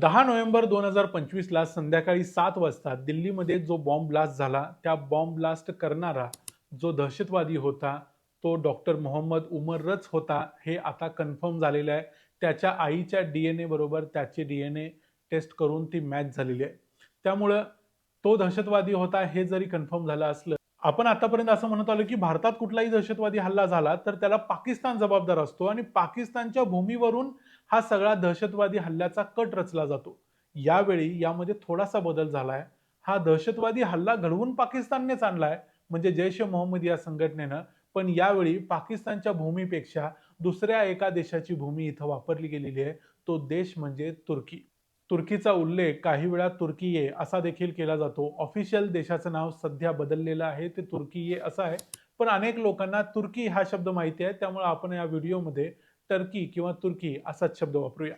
दहा नोव्हेंबर दोन हजार पंचवीसला संध्याकाळी सात वाजता दिल्लीमध्ये जो बॉम्ब ब्लास्ट झाला त्या बॉम्ब ब्लास्ट करणारा जो दहशतवादी होता तो डॉक्टर मोहम्मद उमरच होता हे आता कन्फर्म झालेलं आहे. त्याच्या आईच्या डी एन ए बरोबर त्याची डी एन ए टेस्ट करून ती मॅच झालेली आहे. त्यामुळं तो दहशतवादी होता हे जरी कन्फर्म झालं असलं आपण आतापर्यंत असं म्हणत आलो की भारतात कुठलाही दहशतवादी हल्ला झाला तर त्याला पाकिस्तान जबाबदार असतो आणि पाकिस्तानच्या भूमीवरून हा सगळा दहशतवादी हल्ल्याचा कट रचला जातो. यावेळी यामध्ये थोडासा बदल झालाय. हा दहशतवादी हल्ला घडवून पाकिस्ताननेच आणलाय म्हणजे जैश ए मोहम्मद या संघटनेनं. पण यावेळी पाकिस्तानच्या भूमीपेक्षा दुसऱ्या एका देशाची भूमी इथं वापरली गेलेली आहे तो देश म्हणजे तुर्की. तुर्कीचा उल्लेख काही वेळा तुर्कीये असा देखील केला जातो. ऑफिशियल देशाचं नाव सध्या बदललेलं आहे ते तुर्कीये असं आहे. पण अनेक लोकांना तुर्की हा शब्द माहिती आहे त्यामुळे आपण या व्हिडिओमध्ये टर्की किंवा तुर्की असाच शब्द वापरूया.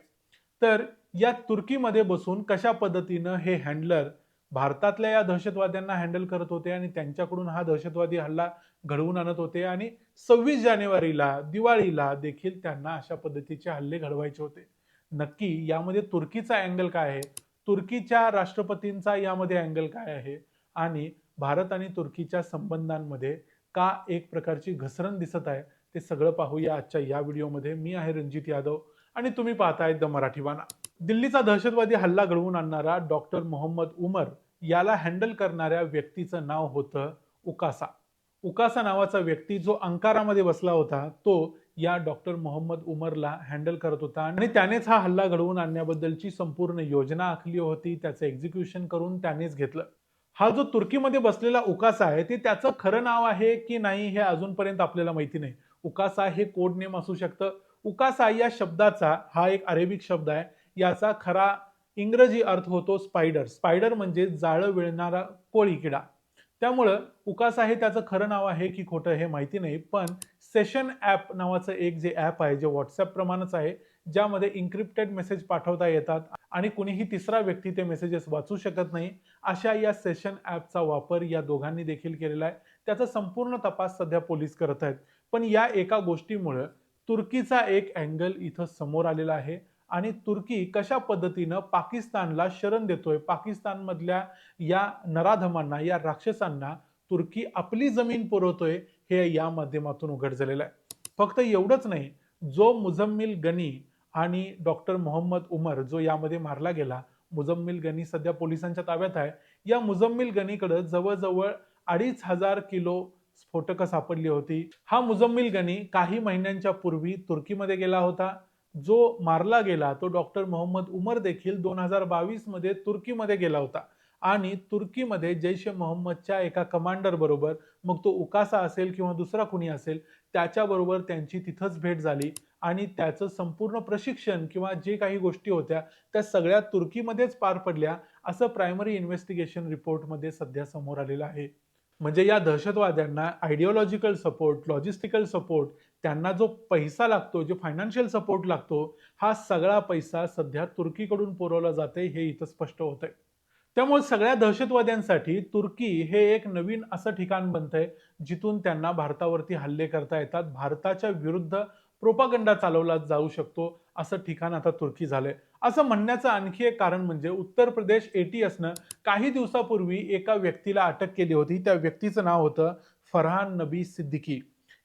तर या तुर्कीमध्ये बसून कशा पद्धतीनं हे हँडलर भारतातल्या या दहशतवाद्यांना हँडल करत होते आणि त्यांच्याकडून हा दहशतवादी हल्ला घडवून आणत होते आणि सव्वीस जानेवारीला दिवाळीला देखील त्यांना अशा पद्धतीचे हल्ले घडवायचे होते. नक्की यामध्ये तुर्कीचा अँगल काय आहे? तुर्कीच्या राष्ट्रपतींचा यामध्ये अँगल काय आहे? आणि भारत आणि तुर्कीच्या संबंधांमध्ये का एक प्रकारची घसरण दिसत आहे? ते सगळं पाहूया आजच्या या व्हिडिओमध्ये. मी आहे रणजित यादव आणि तुम्ही पाहताय द मराठी वाना दिल्लीचा दहशतवादी हल्ला घडवून आणणारा डॉक्टर मोहम्मद उमर याला हँडल करणाऱ्या व्यक्तीचं नाव होतं उकासा. उकासा नावाचा व्यक्ती जो अंकारामध्ये बसला होता तो या डॉक्टर मोहम्मद उमरला हँडल करत होता. आणि त्यानेच हा हल्ला घडवून आणण्याबद्दलची संपूर्ण योजना आखली होती. त्याचं एक्झिक्युशन करून त्यानेच घेतलं. हा जो तुर्कीमध्ये बसलेला उकासा आहे ते त्याचं खरं नाव आहे की नाही हे अजूनपर्यंत आपल्याला माहिती नाही. उकासा हे कोड नेम असू शकतं. उकासा या शब्दाचा हा एक अरेबिक शब्द आहे. याचा खरा इंग्रजी अर्थ होतो स्पायडर स्पायडर म्हणजे जाळं विळणारा कोळी किडा. त्यामुळं उकासा हे त्याचं खरं नाव आहे की खोटं हे माहिती नाही पण सेशन ॲप नावाचं एक जे ॲप आहे जे व्हॉट्सॲप प्रमाणेच आहे ज्यामध्ये इन्क्रिप्टेड मेसेज पाठवता येतात आणि कुणीही तिसरा व्यक्ती ते मेसेजेस वाचू शकत नाही अशा या सेशन ॲपचा वापर या दोघांनी देखील केलेला आहे. त्याचा संपूर्ण तपास सध्या पोलीस करत आहेत. पण या एका गोष्टीमुळं तुर्कीचा एक अँगल इथं समोर आलेला आहे. आणि तुर्की कशा पद्धतीनं पाकिस्तानला शरण देतोय? पाकिस्तानमधल्या या नराधमांना या राक्षसांना तुर्की आपली जमीन पुरवतोय हे या माध्यमातून उघड झालेलं आहे. फक्त एवढंच नाही जो मुझम्मिल गनी आणि डॉक्टर मोहम्मद उमर जो यामध्ये मारला गेला मुझम्मिल गनी सध्या पोलिसांच्या ताब्यात आहे. या मुझम्मिल गनीकडे जवळजवळ अडीच हजार किलो स्फोटकं सापडली होती. हा मुझम्मिल गनी काही महिन्यांच्या पूर्वी तुर्कीमध्ये गेला होता. जो मारला गेला तो डॉक्टर मोहम्मद उमर देखील दोन हजार बावीसमध्ये तुर्कीमध्ये गेला होता. आणि तुर्कीमध्ये जैश ए मोहम्मदच्या एका कमांडर बरोबर मग तो उकासा असेल किंवा दुसरा कुणी असेल त्याच्याबरोबर त्यांची तिथंच भेट झाली. आणि त्याचं संपूर्ण प्रशिक्षण किंवा जे काही गोष्टी होत्या त्या सगळ्या तुर्कीमध्येच पार पडल्या असं प्रायमरी इन्व्हेस्टिगेशन रिपोर्टमध्ये सध्या समोर आलेलं आहे. म्हणजे या दहशतवाद्यांना आयडिओलॉजिकल सपोर्ट लॉजिस्टिकल सपोर्ट त्यांना जो पैसा लागतो जो फायनान्शियल सपोर्ट लागतो हा सगळा पैसा सध्या तुर्कीकडून पुरवला जाते हे इथं स्पष्ट होत आहे त्यामुळे सगळ्या दहशतवाद्यांसाठी तुर्की हे एक नवीन असं ठिकाण बनतंय जिथून त्यांना भारतावरती हल्ले करता येतात. भारताच्या विरुद्ध प्रोपागंडा चालवला जाऊ शकतो असं ठिकाण आता तुर्की झालंय. असं म्हणण्याचं आणखी एक कारण म्हणजे उत्तर प्रदेश एटीएसनं काही दिवसापूर्वी एका व्यक्तीला अटक केली होती. त्या व्यक्तीचं नाव होतं फरहान नबी सिद्दीकी.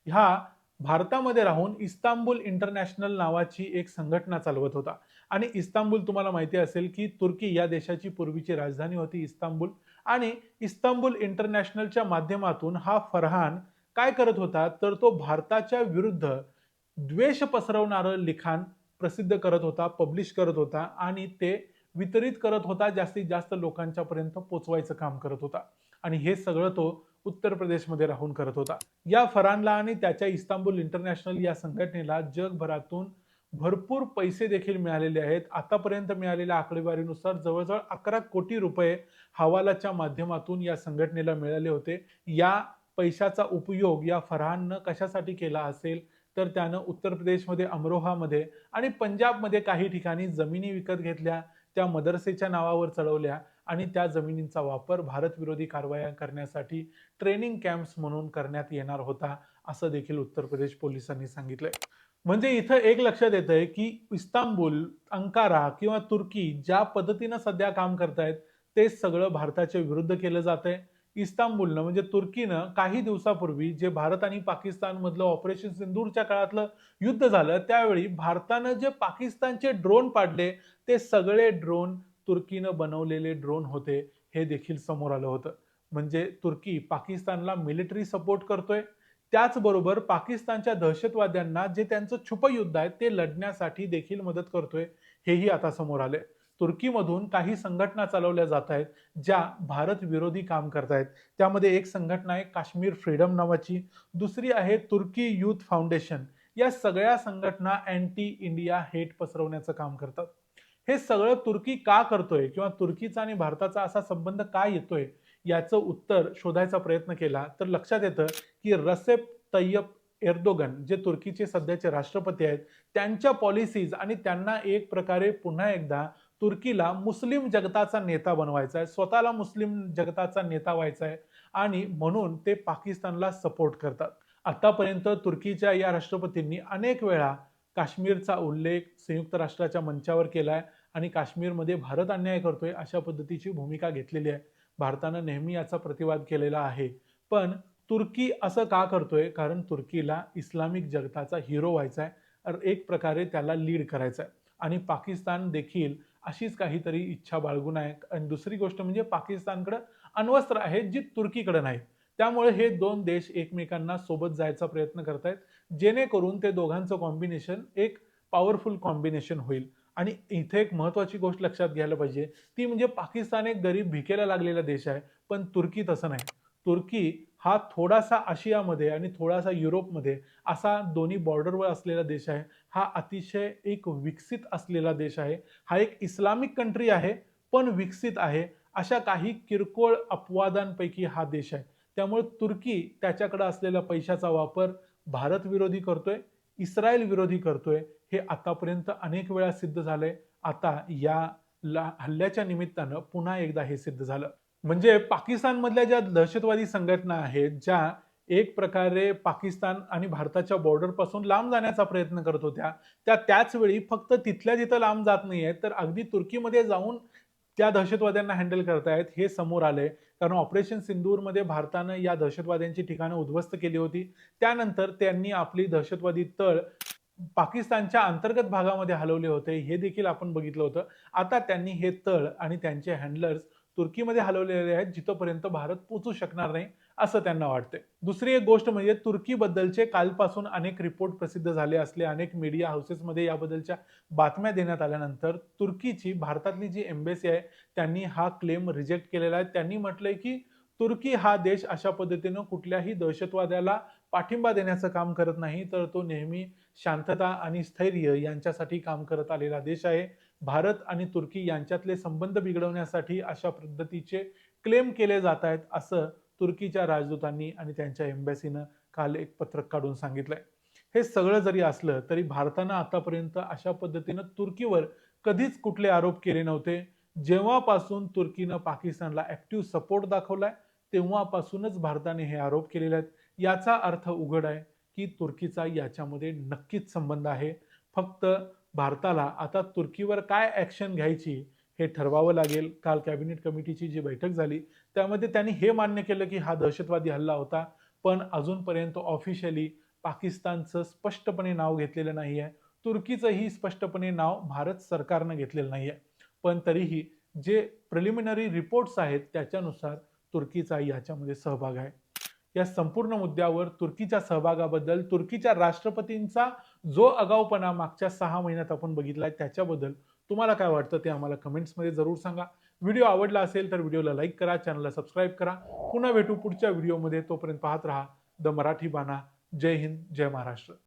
ह्या भारतामध्ये राहून इस्तांबुल इंटरनॅशनल नावाची एक संघटना चालवत होता. आणि इस्तांबुल तुम्हाला माहिती असेल की तुर्की या देशाची पूर्वीची राजधानी होती इस्तांबुल. आणि इस्तांबुल इंटरनॅशनलच्या माध्यमातून हा फरहान काय करत होता? तर तो भारताच्या विरुद्ध द्वेष पसरवणारं लिखाण प्रसिद्ध करत होता पब्लिश करत होता आणि ते वितरित करत होता जास्तीत जास्त लोकांच्या पर्यंत पोचवायचं काम करत होता. आणि हे सगळं तो उत्तर प्रदेशमध्ये राहून करत होता. या फरानला आणि त्याच्या इस्तांबुल इंटरनॅशनल या संघटनेला जगभरातून भरपूर पैसे देखील मिळालेले आहेत. आतापर्यंत मिळालेल्या आकडेवारीनुसार जवळजवळ अकरा कोटी रुपये हवालाच्या माध्यमातून या संघटनेला मिळाले होते. या पैशाचा उपयोग या फरहाननं कशासाठी केला असेल? तर त्यानं उत्तर प्रदेशमध्ये अमरोहामध्ये आणि पंजाबमध्ये काही ठिकाणी जमिनी विकत घेतल्या त्या मदरसेच्या नावावर चढवल्या. आणि त्या जमिनींचा वापर भारतविरोधी कारवाया करण्यासाठी ट्रेनिंग कॅम्प्स म्हणून करण्यात येणार होता असं देखील उत्तर प्रदेश पोलिसांनी सांगितलंय. म्हणजे इथं एक लक्षात येतंय की इस्तांबूल अंकारा किंवा तुर्की ज्या पद्धतीनं सध्या काम करतायत ते सगळं भारताच्या विरुद्ध केलं जात आहे इस्तांबुलनं म्हणजे तुर्कीनं काही दिवसापूर्वी जे भारत आणि पाकिस्तानमधलं ऑपरेशन सिंदूरच्या काळातलं युद्ध झालं त्यावेळी भारतानं जे पाकिस्तानचे ड्रोन पाडले ते सगळे ड्रोन तुर्कीनं बनवलेले ड्रोन होते हे देखील समोर आलं होतं. म्हणजे तुर्की पाकिस्तानला मिलिटरी सपोर्ट करतोय. त्याचबरोबर पाकिस्तानच्या दहशतवाद्यांना जे त्यांचं छुपं युद्ध आहे ते लढण्यासाठी देखील मदत करतोय हेही आता समोर आले तुर्कीमधून काही संघटना चालवल्या जात आहेत ज्या भारत विरोधी काम करतायत त्यामध्ये एक संघटना आहे काश्मीर फ्रीडम नावाची. दुसरी आहे तुर्की यूथ फाउंडेशन. या सगळ्या संघटना अँटी इंडिया हेट पसरवण्याचं काम करतात. हे सगळं तुर्की का करतोय किंवा तुर्कीचा आणि भारताचा असा संबंध का येतोय याचं उत्तर शोधायचा प्रयत्न केला तर लक्षात येतं की रसेप तय्यप एर्दोगन जे तुर्कीचे सध्याचे राष्ट्रपती आहेत त्यांच्या पॉलिसीज आणि त्यांना एक प्रकारे पुन्हा एकदा तुर्कीला मुस्लिम जगताचा नेता बनवायचा आहे स्वतःला मुस्लिम जगताचा नेता व्हायचा आहे आणि म्हणून ते पाकिस्तानला सपोर्ट करतात. आतापर्यंत तुर्कीच्या या राष्ट्रपतींनी अनेक वेळा काश्मीरचा उल्लेख संयुक्त राष्ट्राच्या मंचावर केला आहे आणि काश्मीरमध्ये भारत अन्याय करतोय अशा पद्धतीची भूमिका घेतलेली आहे. भारतानं नेहमी याचा प्रतिवाद केलेला आहे. पण तुर्की असं का करतोय? कारण तुर्कीला इस्लामिक जगताचा हिरो व्हायचा आहे. एक प्रकारे त्याला लीड करायचा आहे. आणि पाकिस्तान देखील अशीच काहीतरी इच्छा बाळगून आहे. आणि दुसरी गोष्ट म्हणजे पाकिस्तानकडे अण्वस्त्र आहेत जी तुर्कीकडे नाहीत. त्यामुळे हे दोन देश एकमेकांना सोबत जायचा प्रयत्न करतायत. जेणेकरून ते दोघांचं कॉम्बिनेशन एक पॉवरफुल कॉम्बिनेशन होईल. आणि इथे एक महत्वाची गोष्ट लक्षात घ्यायला पाहिजे. ती म्हणजे पाकिस्तान एक गरीब भिकेला लागलेला देश आहे पण तुर्की तसं नाही. तुर्की हा थोडासा आशियामध्ये आणि थोडासा युरोपमध्ये असा दोन्ही बॉर्डरवर असलेला देश आहे. हा अतिशय एक विकसित असलेला देश आहे. हा एक इस्लामिक कंट्री आहे पण विकसित आहे. अशा काही किरकोळ अपवादांपैकी हा देश आहे. त्यामुळे तुर्की त्याच्याकडे असलेला पैशाचा वापर भारत विरोधी करतोय इस्रायल विरोधी करतोय हे आतापर्यंत अनेक वेळा सिद्ध झालंय. आता या हल्ल्याच्या निमित्तानं पुन्हा एकदा हे सिद्ध झालं. म्हणजे पाकिस्तानमधल्या ज्या दहशतवादी संघटना आहेत ज्या एक प्रकारे पाकिस्तान आणि भारताच्या बॉर्डरपासून लांब जाण्याचा प्रयत्न करत होत्या त्या त्याच वेळी फक्त तिथल्या तिथं लांब जात नाही आहेत तर अगदी तुर्कीमध्ये जाऊन त्या दहशतवाद्यांना हँडल करतायत हे समोर आलंय. कारण ऑपरेशन सिंदूरमध्ये भारतानं या दहशतवाद्यांची ठिकाणं उद्ध्वस्त केली होती. त्यानंतर त्यांनी आपली दहशतवादी तळ पाकिस्तानच्या अंतर्गत भागामध्ये हलवले होते हे देखील आपण बघितलं होतं. आता त्यांनी हे तळ आणि त्यांचे हँडलर्स तुर्कीमध्ये हलवलेले आहेत जिथपर्यंत भारत पोचू शकणार नाही असं त्यांना वाटते दुसरी एक गोष्ट म्हणजे तुर्कीबद्दलचे कालपासून अनेक रिपोर्ट प्रसिद्ध झाले असले अनेक मीडिया हाऊसेसमध्ये याबद्दलच्या बातम्या देण्यात आल्यानंतर तुर्कीची भारतातली जी एम्बेसी आहे त्यांनी हा क्लेम रिजेक्ट केलेला आहे. त्यांनी म्हटलंय की तुर्की हा देश अशा पद्धतीनं कुठल्याही दहशतवाद्याला पाठिंबा देण्याचं काम करत नाही तर तो नेहमी शांतता आणि स्थैर्य यांच्यासाठी काम करत आलेला देश आहे. भारत आणि तुर्की यांच्यातले संबंध बिघडवण्यासाठी अशा पद्धतीचे क्लेम केले जात आहेत असं तुर्कीच्या राजदूतांनी आणि त्यांच्या एम्बॅसीनं काल एक पत्रक काढून सांगितलंय. हे सगळं जरी असलं तरी भारतानं आतापर्यंत अशा पद्धतीनं तुर्कीवर कधीच कुठले आरोप केले नव्हते. जेव्हापासून तुर्कीनं पाकिस्तानला ऍक्टिव्ह सपोर्ट दाखवलाय तेव्हापासूनच भारताने हे आरोप केलेले आहेत. याचा अर्थ उघड आहे की तुर्कीचा याच्यामध्ये नक्कीच संबंध आहे. फक्त भारताला आता तुर्कीवर काय ॲक्शन घ्यायची हे ठरवावं लागेल. काल कॅबिनेट कमिटीची जी बैठक झाली त्यामध्ये त्यांनी हे मान्य केलं की हा दहशतवादी हल्ला होता पण अजूनपर्यंत ऑफिशियली पाकिस्तानचं स्पष्टपणे नाव घेतलेलं नाही आहे तुर्कीचंही स्पष्टपणे नाव भारत सरकारनं घेतलेलं नाही आहे पण तरीही जे प्रिलिमिनरी रिपोर्ट्स आहेत त्याच्यानुसार तुर्कीचा याच्यामध्ये सहभाग आहे. या संपूर्ण मुद्द्यावर तुर्कीच्या सहभागाबद्दल तुर्कीच्या राष्ट्रपतींचा जो आगाऊपणा मागच्या सहा महिन्यात आपण बघितलाय त्याच्याबद्दल तुम्हाला काय वाटतं ते आम्हाला कमेंट्समध्ये जरूर सांगा. व्हिडिओ आवडला असेल तर व्हिडिओला लाईक करा चॅनलला सबस्क्राईब करा. पुन्हा भेटू पुढच्या व्हिडिओमध्ये. तोपर्यंत पाहत राहा द मराठी बाणा. जय हिंद जय महाराष्ट्र.